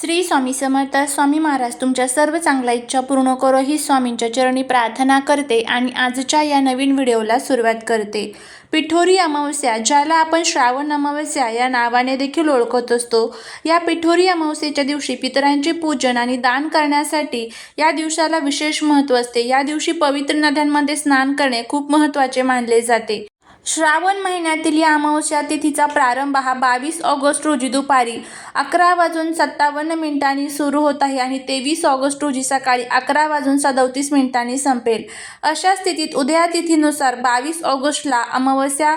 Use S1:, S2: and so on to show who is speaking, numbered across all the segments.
S1: श्री स्वामी समर्थ स्वामी महाराज तुमच्या सर्व चांगल्या इच्छा पूर्ण करो ही स्वामींच्या चरणी प्रार्थना करते आणि आजच्या या नवीन व्हिडिओला सुरुवात करते. पिठोरी अमावस्या ज्याला आपण श्रावण अमावस्या या नावाने देखील ओळखत असतो या पिठोरी अमावस्येच्या दिवशी पितरांचे पूजन आणि दान करण्यासाठी या दिवसाला विशेष महत्त्व असते. या दिवशी पवित्र नद्यांमध्ये स्नान करणे खूप महत्त्वाचे मानले जाते. श्रावण महिन्यातील या अमावस्या तिथीचा प्रारंभ हा बावीस ऑगस्ट रोजी दुपारी अकरा वाजून सत्तावन्न मिनिटांनी सुरू होत आहे आणि तेवीस ऑगस्ट रोजी सकाळी अकरा वाजून सदोतीस मिनिटांनी संपेल. अशा स्थितीत उदया तिथीनुसार बावीस ऑगस्टला अमावस्या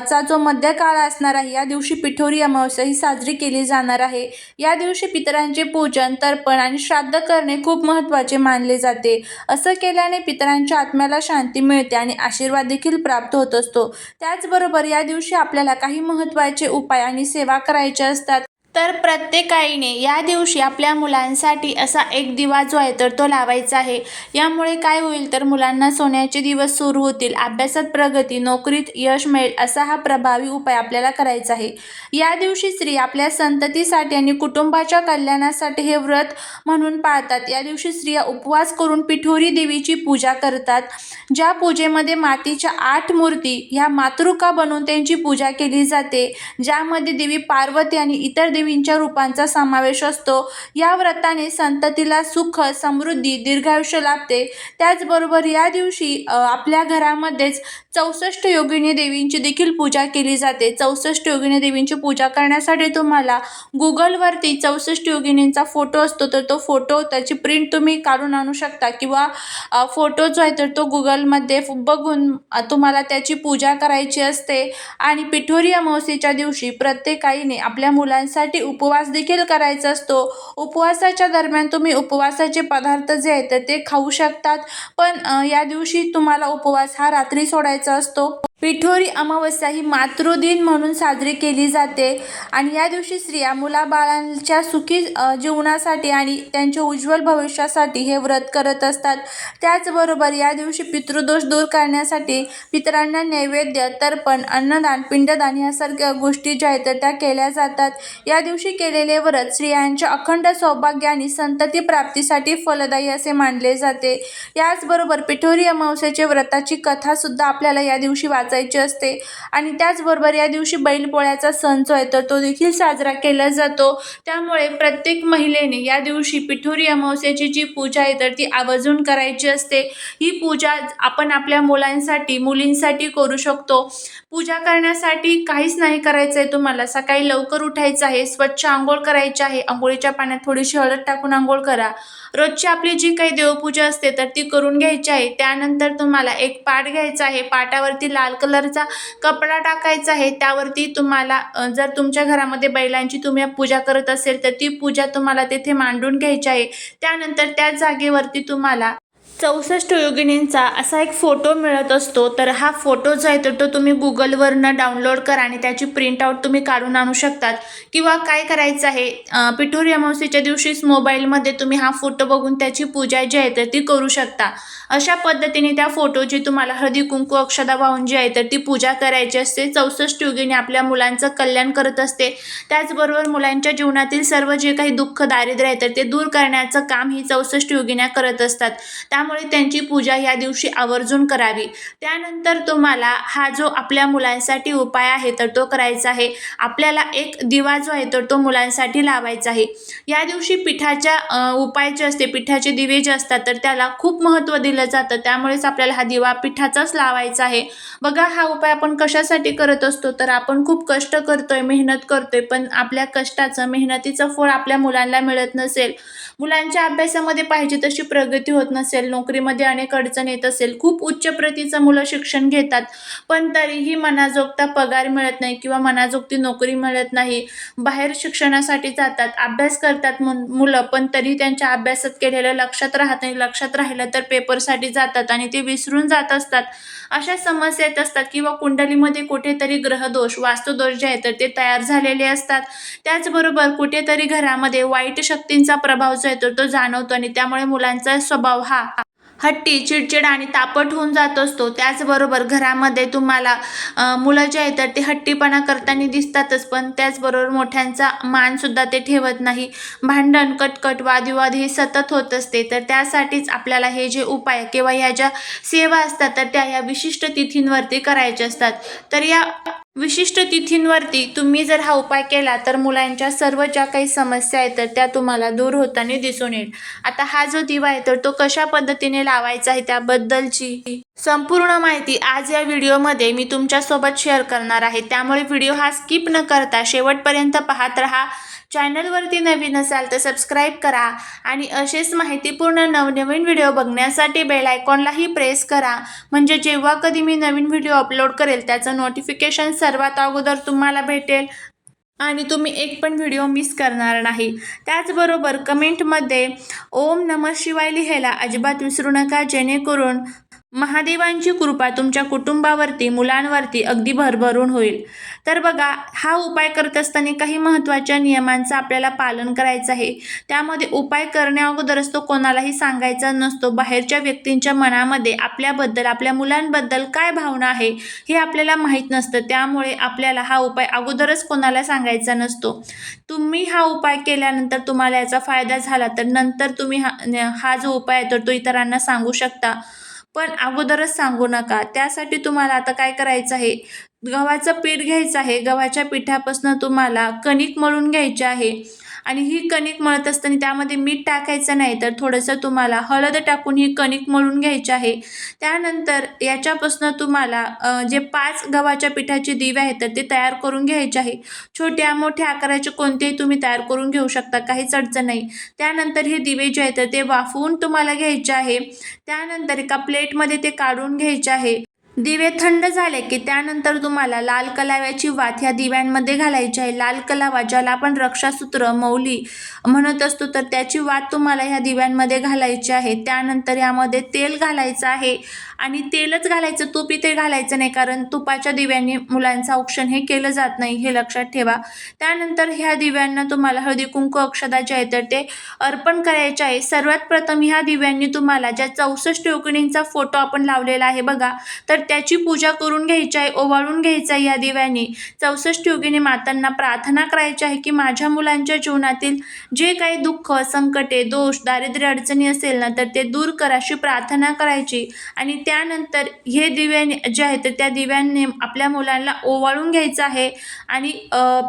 S1: चा जो मध्यकाळ असणार आहे या दिवशी पिठोरी अमावस्या ही साजरी केली जाणार आहे. या दिवशी पितरांचे पूजन तर्पण आणि श्राद्ध करणे खूप महत्त्वाचे मानले जाते. असं केल्याने पितरांच्या आत्म्याला शांती मिळते आणि आशीर्वाद देखील प्राप्त होत असतो. त्याचबरोबर या दिवशी आपल्याला काही महत्त्वाचे उपाय आणि सेवा करायच्या असतात. तर प्रत्येक आईने या दिवशी आपल्या मुलांसाठी असा एक दिवा जो आहे तर तो लावायचा आहे. यामुळे काय होईल तर मुलांना सोन्याचे दिवस सुरू होतील. अभ्यासात प्रगती नोकरीत यश मिळेल असा हा प्रभावी उपाय आपल्याला करायचा आहे. या दिवशी स्त्री आपल्या संततीसाठी आणि कुटुंबाच्या कल्याणासाठी हे व्रत म्हणून पाळतात. या दिवशी स्त्रिया उपवास करून पिठोरी देवीची पूजा करतात. ज्या पूजेमध्ये मातीच्या आठ मूर्ती ह्या मातृका बनवून त्यांची पूजा केली जाते. ज्यामध्ये देवी पार्वती आणि इतर देवी देवींच्या रूपांचा समावेश असतो. या व्रताने संततीला सुख समृद्धी दीर्घायुष्य लाभते. त्याचबरोबर या दिवशी आपल्या घरामध्येच चौसष्ट योगिनी देवींची देखील पूजा केली जाते. चौसष्ट योगिनी देवींची पूजा करण्यासाठी तुम्हाला गुगलवरती चौसष्ट योगिनींचा फोटो असतो तर तो फोटो त्याची प्रिंट तुम्ही काढून आणू शकता किंवा फोटो जो आहे तर तो गुगलमध्ये बघून तुम्हाला त्याची पूजा करायची असते. आणि पिठोरी अमावस्येच्या दिवशी प्रत्येकाईने आपल्या मुलांसाठी उपवास देखील करायचा असतो. उपवासाच्या दरम्यान तुम्ही उपवासाचे पदार्थ जे आहेत तर ते खाऊ शकतात. पण या दिवशी तुम्हाला उपवास हा रात्री सोडायचा असतो. पिठोरी अमावस्या ही मातृदिन म्हणून साजरी केली जाते. आणि या दिवशी स्त्रिया मुलाबाळांच्या सुखी जीवनासाठी आणि त्यांच्या उज्ज्वल भविष्यासाठी हे व्रत करत असतात. त्याचबरोबर या दिवशी पितृदोष दूर करण्यासाठी पितरांना नैवेद्य तर्पण अन्नदान पिंडदान यासारख्या गोष्टी ज्या आहेत तर त्या केल्या जातात. या दिवशी केलेले व्रत स्त्रियांच्या अखंड सौभाग्य आणि संतती प्राप्तीसाठी फलदायी असे मानले जाते. याचबरोबर पिठोरी अमावस्येचे व्रताची कथासुद्धा आपल्याला या दिवशी वाचायची असते. आणि त्याचबरोबर या दिवशी बैलपोळ्याचा सण जो आहे तर तो देखील साजरा केला जातो. त्यामुळे प्रत्येक महिलेने या दिवशी पिठोरी अमावस्याची जी पूजा आहे तर ती आवर्जून करायची असते. ही पूजा आपण आपल्या मुलांसाठी मुलींसाठी करू शकतो. पूजा करण्यासाठी काहीच नाही करायचं आहे तुम्हाला. सकाळी लवकर उठायचं आहे स्वच्छ आंघोळ करायची आहे. आंघोळीच्या पाण्यात थोडीशी हळद टाकून आंघोळ करा. रोजची आपली जी काही देवपूजा असते तर ती करून घ्यायची आहे. त्यानंतर तुम्हाला एक पाट घ्यायचा आहे. पाटावरती लाल कलरचा कपडा टाकायचा आहे त्यावरती तुम्हाला जर तुमच्या घरामध्ये बैलांची तुम्ही पूजा करत असेल तर ती पूजा तुम्हाला तेथे मांडून घ्यायची आहे. त्यानंतर त्या जागेवरती तुम्हाला चौसष्ट योगिनींचा असा एक फोटो मिळत असतो. तर हा फोटो जो आहे तर तो तुम्ही गुगलवरनं डाउनलोड करा आणि त्याची प्रिंटआउट तुम्ही काढून आणू शकतात. किंवा काय करायचं आहे पिठोरी अमावस्येच्या दिवशीच मोबाईलमध्ये तुम्ही हा फोटो बघून त्याची पूजा जी आहे तर ती करू शकता. अशा पद्धतीने त्या फोटोची तुम्हाला हळदी कुंकू अक्षदा वाहून जी आहे तर ती पूजा करायची असते. चौसष्ट योगिनी आपल्या मुलांचं कल्याण करत असते. त्याचबरोबर मुलांच्या जीवनातील सर्व जे काही दुःख दारिद्र्य आहे तर ते दूर करण्याचं काम ही चौसष्ट योगिन्या करत असतात. त्या त्यामुळे त्यांची पूजा या दिवशी आवर्जून करावी. त्यानंतर तुम्हाला हा जो आपल्या मुलांसाठी उपाय आहे तर तो करायचा आहे. आपल्याला एक दिवा जो आहे तर तो मुलांसाठी लावायचा आहे. या दिवशी पिठाच्या उपाय जे असते पिठाचे दिवे जे असतात तर त्याला खूप महत्त्व दिलं जातं. त्यामुळेच आपल्याला हा दिवा पिठाचाच लावायचा आहे. बघा हा उपाय आपण कशासाठी करत असतो? तर आपण खूप कष्ट करतोय मेहनत करतोय पण आपल्या कष्टाचं मेहनतीचं फळ आपल्या मुलांना मिळत नसेल. मुलांच्या अभ्यासामध्ये पाहिजे तशी प्रगती होत नसेल. नोकरीमध्ये अनेक अडचण येत असेल खूप उच्च प्रतीचं मुलं शिक्षण घेतात पण तरीही मनाजोगता पगार मिळत नाही किंवा मनाजोगती नोकरी मिळत नाही. बाहेर शिक्षणासाठी जातात अभ्यास करतात मुलं पण तरी त्यांच्या अभ्यासात केलेलं लक्षात राहत नाही. लक्षात राहिलं तर पेपरसाठी जातात आणि ते विसरून जात असतात. अशा समस्या येत असतात किंवा कुंडलीमध्ये कुठेतरी ग्रहदोष वास्तुदोष जे आहे तर ते तयार झालेले असतात. त्याचबरोबर कुठेतरी घरामध्ये वाईट शक्तींचा प्रभाव जो येतो तो जाणवतो आणि त्यामुळे मुलांचा स्वभाव हा हट्टी चिडचिड आणि तापट होऊन जात असतो. त्याचबरोबर घरामध्ये तुम्हाला मुलं जे आहेत तर ते हट्टीपणा करताना दिसतातच पण त्याचबरोबर मोठ्यांचा मानसुद्धा ते ठेवत नाही. भांडण कटकट वादविवाद हे सतत होत असते. तर त्यासाठीच आपल्याला हे जे उपाय किंवा ह्या ज्या सेवा असतात तर त्या ह्या विशिष्ट तिथींवरती करायच्या असतात. तर या विशिष्ट तिथींवरती तुम्ही जर हा उपाय केला तर मुलांच्या सर्व ज्या काही समस्या आहेत तर त्या तुम्हाला दूर होताना दिसून येईल. आता हा जो दिवा आहे तर तो कशा पद्धतीने लावायचा आहे त्याबद्दलची संपूर्ण माहिती आज या व्हिडिओमध्ये मी तुमच्यासोबत शेअर करणार आहे. त्यामुळे व्हिडिओ हा स्किप न करता शेवटपर्यंत पाहत रहा. चॅनलवरती नवीन असाल तर सबस्क्राईब करा आणि असेच माहितीपूर्ण नवनवीन व्हिडिओ बघण्यासाठी बेल आयकॉनलाही प्रेस करा. म्हणजे जेव्हा कधी मी नवीन व्हिडिओ अपलोड करेल त्याचं नोटिफिकेशन सर्वात अगोदर तुम्हाला भेटेल. आणि तुम्ही एक पण व्हिडिओ मिस करणार नाही. त्याचबरोबर कमेंटमध्ये ओम नमः शिवाय लिहायला अजिबात विसरू नका जेणेकरून महादेवांची कृपा तुमच्या कुटुंबावरती मुलांवरती अगदी भरभरून होईल. तर बघा हा उपाय करत असताना काही महत्त्वाच्या नियमांचं आपल्याला पालन करायचं आहे. त्यामध्ये उपाय करण्याअगोदरच तो कोणालाही सांगायचा नसतो. बाहेरच्या व्यक्तींच्या मनामध्ये आपल्याबद्दल आपल्या मुलांबद्दल काय भावना आहे हे आपल्याला माहीत नसतं. त्यामुळे आपल्याला हा उपाय अगोदरच कोणाला सांगायचा नसतो. तुम्ही हा उपाय केल्यानंतर तुम्हाला याचा फायदा झाला तर नंतर तुम्ही हा हा जो उपाय आहे तर तो इतरांना सांगू शकता. पण अगोदरच सांगू नका. त्यासाठी तुम्हाला आता काय करायचं आहे? गव्हाचं पीठ घ्यायचं आहे. गव्हाच्या पिठापासून तुम्हाला कणिक मळून घ्यायचे आहे. आणि ही कणिक मळत असताना त्यामध्ये मीठ टाकायचं नाही तर थोडंसं तुम्हाला हळद टाकून ही कणिक मळून घ्यायची आहे. त्यानंतर याच्यापासून तुम्हाला जे पाच गव्हाच्या पिठाचे दिवे आहेत तर ते तयार करून घ्यायचे आहे. छोट्या मोठ्या आकाराचे कोणतेही तुम्ही तयार करून घेऊ शकता काहीच अडचण नाही. त्यानंतर हे दिवे जे आहेत तर ते वाफवून तुम्हाला घ्यायचे आहे. त्यानंतर एका प्लेटमध्ये ते काढून घ्यायचे आहे. दिवे थंड झाले की त्यानंतर तुम्हाला लाल कलाव्याची वात ह्या दिव्यांमध्ये घालायची आहे. लाल कलावा ज्याला आपण रक्षासूत्र मौली म्हणत असतो तर त्याची वात तुम्हाला ह्या दिव्यांमध्ये घालायची आहे. त्यानंतर यामध्ये तेल घालायचं आहे आणि तेलच घालायचं तूप इथे घालायचं नाही कारण तुपाच्या दिव्यांनी मुलांचं औक्षण हे केलं जात नाही हे लक्षात ठेवा. त्यानंतर ह्या दिव्यांना तुम्हाला हळदी कुंकू अक्षदा जे आहे तर ते अर्पण करायचे आहे. सर्वात प्रथम ह्या दिव्यांनी तुम्हाला ज्या चौसष्ट योगिणींचा फोटो आपण लावलेला आहे बघा तर त्याची पूजा करून घ्यायची आहे ओवाळून घ्यायचं आहे या दिव्यांनी. चौसष्ट योगिनी मातांना प्रार्थना करायची आहे की माझ्या मुलांच्या जीवनातील जे काही दुःख संकटे दोष दारिद्र्य अडचणी असेल ना तर ते दूर करा अशी प्रार्थना करायची. आणि त्यानंतर हे दिव्याने जे आहे तर त्या दिव्यांनी आपल्या मुलांना ओवाळून घ्यायचं आहे. आणि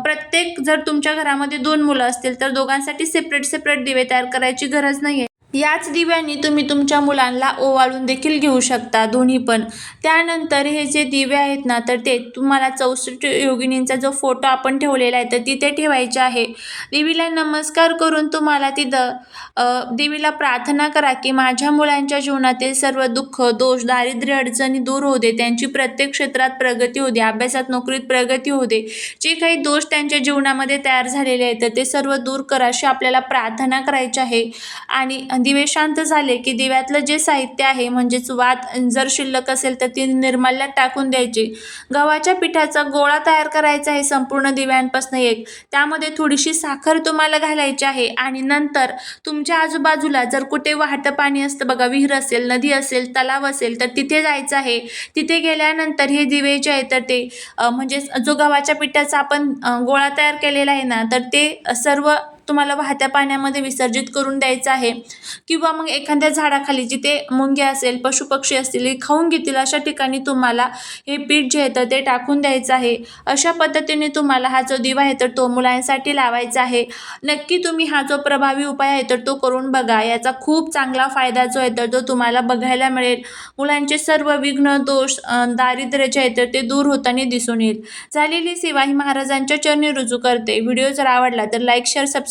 S1: प्रत्येक जर तुमच्या घरामध्ये दोन मुलं असतील तर दोघांसाठी सेपरेट सेपरेट दिवे तयार करायची गरज नाही आहे याच दिव्यांनी तुम्ही तुमच्या मुलांना ओवाळून देखील घेऊ शकता दोन्ही पण. त्यानंतर हे जे दिवे आहेत ना तर ते तुम्हाला चौसष्ट योगिनींचा जो फोटो आपण ठेवलेला आहे तर तिथे ठेवायचे आहे. देवीला नमस्कार करून तुम्हाला तिथं देवीला प्रार्थना करा की माझ्या मुलांच्या जीवनातील सर्व दुःख दोष दारिद्र्य अडचणी दूर होऊ दे. त्यांची प्रत्येक क्षेत्रात प्रगती होऊ दे. अभ्यासात नोकरीत प्रगती होऊ दे. जे काही दोष त्यांच्या जीवनामध्ये तयार झालेले आहेत तर ते सर्व दूर करा अशी आपल्याला प्रार्थना करायची आहे. आणि दिवे शांत झाले की दिव्यातलं जे साहित्य आहे म्हणजेच वात जर शिल्लक असेल तर ती निर्माल्यात टाकून द्यायची. गव्हाच्या पिठाचा गोळा तयार करायचा आहे संपूर्ण दिव्यांपासून एक. त्यामध्ये थोडीशी साखर तुम्हाला घालायची आहे आणि नंतर तुमच्या आजूबाजूला जर कुठे वाहतं पाणी असतं बघा विहीर असेल नदी असेल तलाव असेल तर तिथे जायचं आहे. तिथे गेल्यानंतर हे दिवे जे आहे तर ते म्हणजेच म्हणजे जो गव्हाच्या पिठाचा आपण गोळा तयार केलेला आहे ना तर ते सर्व तुम्हाला वाहत्या पाण्यामध्ये विसर्जित करून द्यायचं आहे. किंवा मग एखाद्या झाडाखाली जिथे मुंगे असेल पशुपक्षी असतील खाऊन घेतील अशा ठिकाणी तुम्हाला हे पीठ जे येतं ते टाकून द्यायचं आहे. अशा पद्धतीने तुम्हाला हा जो दिवा आहे तर तो मुलांसाठी लावायचा आहे. नक्की तुम्ही हा जो प्रभावी उपाय आहे तर तो करून बघा. याचा खूप चांगला फायदा जो आहे तर तो तुम्हाला बघायला मिळेल. मुलांचे सर्व विघ्न दोष दारिद्र्य जे आहे तर ते दूर होताना दिसून येईल. झालेली सेवा ही महाराजांच्या चरणी रुजू करते. व्हिडिओ जर आवडला तर लाईक शेअर